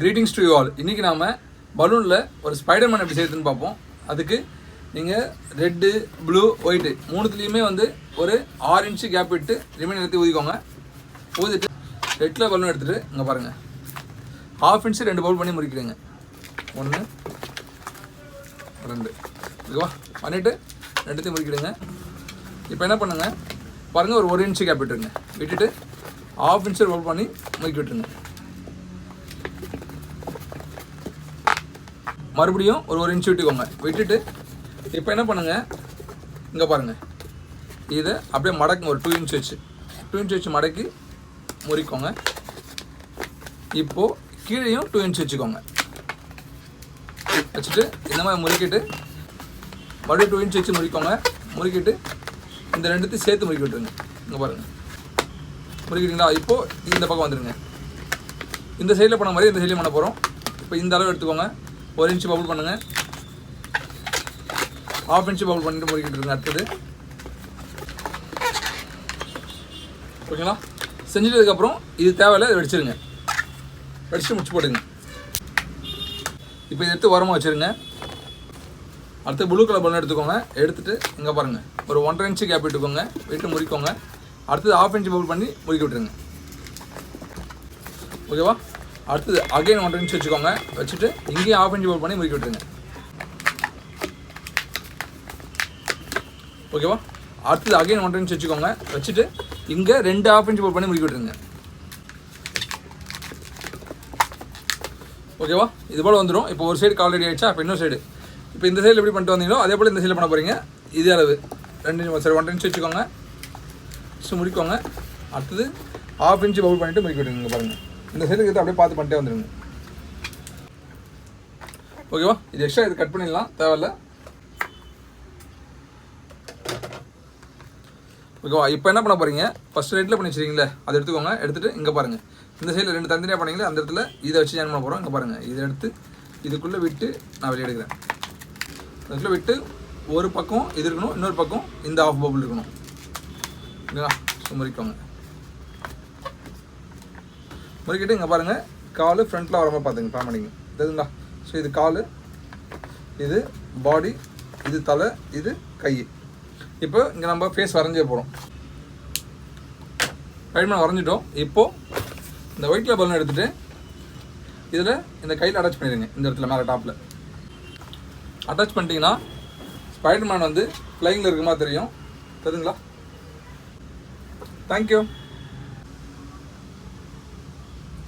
Greetings to you all இன்றைக்கி நாம பலூனில் ஒரு ஸ்பைடர்மேன் எப்படி செய்யுதுன்னு பார்ப்போம். அதுக்கு நீங்கள் ரெட்டு ப்ளூ ஒயிட்டு மூணுத்துலேயுமே வந்து ஒரு ஆறு இன்ச்சு கேப் விட்டு ரிமைன் எடுத்து ஊதிக்கோங்க. ஊதிட்டு ரெட்டில் பலூன் எடுத்துகிட்டு இங்கே பாருங்கள் ஹாஃப் இன்ச்சு ரெண்டு பவுல் பண்ணி முறிக்கிறீங்க. ஒன்று ரெண்டு. ஓகேவா பண்ணிவிட்டு ரெண்டுத்தையும் முறிக்கிடுங்க இப்போ என்ன பண்ணுங்க? பாருங்கள் ஒரு ஒரு இன்ச்சு கேப் விட்டுருங்க விட்டுட்டு ஹாஃப் இன்ச்சு ரோல் பண்ணி முறுக்கி விட்டுருங்க மறுபடியும் ஒரு ஒரு இன்ச் விட்டுக்கோங்க விட்டுட்டு இப்போ என்ன பண்ணுங்க? இங்கே பாருங்கள் இதை அப்படியே மடக்குங்க ஒரு டூ இன்ச் வச்சு. டூ இன்ச் வச்சு மடக்கி முறிக்கோங்க. இப்போது கீழேயும் டூ இன்ச் வச்சுக்கோங்க. வச்சுட்டு இந்த மாதிரி முறுக்கிட்டு மறுபடியும் டூ இன்ச் வச்சு முறிக்கோங்க. முறுக்கிட்டு இந்த ரெண்டுத்தையும் சேர்த்து முறுக்கி விட்டுருங்க. இங்கே பாருங்கள் முறுக்கிட்டீங்களா இப்போது இந்த பக்கம் வந்துடுங்க இந்த சைடில் பண்ண மாதிரி இந்த சைட்லையும் பண்ண போகிறோம் இப்போ இந்த அளவு எடுத்துக்கோங்க. ஒரு இன்ச்சு பவுல் பண்ணுங்கள் ஹாஃப் இன்ச்சு பவுல் பண்ணிட்டு முறுக்கிட்டு இருங்க அடுத்தது. ஓகேங்களா? செஞ்சிட்டதுக்கப்புறம் இது தேவையில்லை இதை வெடிச்சிருங்க. வெடிச்சு முடிச்சு போடுங்க இப்போ இதை எடுத்து உரமாக வச்சுருங்க. அடுத்து ப்ளூ கலர் பலூன் எடுத்துக்கோங்க. எடுத்துட்டு இங்கே பாருங்கள் ஒரு ஒன்றரை இன்ச்சு கேப் விட்டுக்கோங்க விட்டு முறிக்கோங்க. அடுத்தது ஆஃப் இன்ச்சு பவுல் பண்ணி முறுக்கி விட்டுருங்க. ஓகேவா? அடுத்தது அகைன் ஒன்றரை இன்ச் வச்சுக்கோங்க. வச்சுட்டு இங்கேயும் ஆஃப் இன்ச் பவுல் பண்ணி முறுக்கி விட்டுருங்க. ஓகேவா அடுத்தது அகைன் ஒன்றரை இன்ச் வச்சுக்கோங்க. வச்சுட்டு இங்கே ரெண்டு ஆஃப் இன்ச் பவுல் பண்ணி முறுக்கி விட்டுருங்க. ஓகேவா இது போல் வந்துடும் இப்போ ஒரு சைடு கால் ரெடி ஆகிடுச்சா அப்போ இன்னொரு சைடு இப்போ இந்த சைடில் எப்படி பண்ணிட்டு வந்தீங்களோ அதே போல் இந்த சைடில் பண்ண போகிறீங்க இதே அளவு. ரெண்டு இன்ச் சரி ஒன்றரை இன்ச் வச்சுக்கோங்க. ஸோ முடிக்கோங்க. அடுத்தது ஹாஃப் இன்ச் பவுல் பண்ணிவிட்டு முடிக்க விட்டுருங்க பாருங்கள் இந்த சைடுக்கு எடுத்து அப்படியே பார்த்து பண்ணிட்டே வந்துடுங்க ஓகேவா? இது எக்ஸ்ட்ரா இது கட் பண்ணிடலாம். தேவையில்ல. ஓகேவா? இப்போ என்ன பண்ண போகிறீங்க ஃபஸ்ட் ரேட்டில் பண்ணி வச்சிருக்கீங்களே அதை எடுத்துக்கோங்க. எடுத்துகிட்டு இங்கே பாருங்கள் இந்த சைடில் ரெண்டு தனித்தனியாக பண்ணீங்களே அந்த இடத்துல இதை வச்சு ஜாயின் பண்ண போகிறோம் இங்கே பாருங்கள் இதை எடுத்து இதுக்குள்ளே விட்டு நான் வெளியே எடுக்கிறேன். அதுக்குள்ளே விட்டு ஒரு பக்கம் இது இருக்கணும் இன்னொரு பக்கம் இந்த ஆஃப் பபுள் இருக்கணும். ஓகேங்களா முறுக்கிட்டு இங்கே பாருங்கள் கால் ஃப்ரண்ட்டில் வர மாதிரி பார்த்துங்க பிளான் பண்ணிங்க தெரியுங்களா ஸோ இது கால் இது பாடி இது தலை இது கை. இப்போ இங்கே நம்ம ஃபேஸ் வரைஞ்சே போகிறோம் ரைட்மேன் வரைஞ்சிட்டோம். இப்போது இந்த ஒயிட்டில் பலூன் எடுத்துகிட்டு இதில் இந்த கையில் அட்டாச் பண்ணிடுங்க இந்த இடத்துல மேலே டாப்பில் அட்டாச் பண்ணிட்டீங்கன்னா ஸ்பைடர்மேன் வந்து ஃப்ளைங்கில் இருக்குமா தெரியும். தெரியுங்களா தேங்க்யூ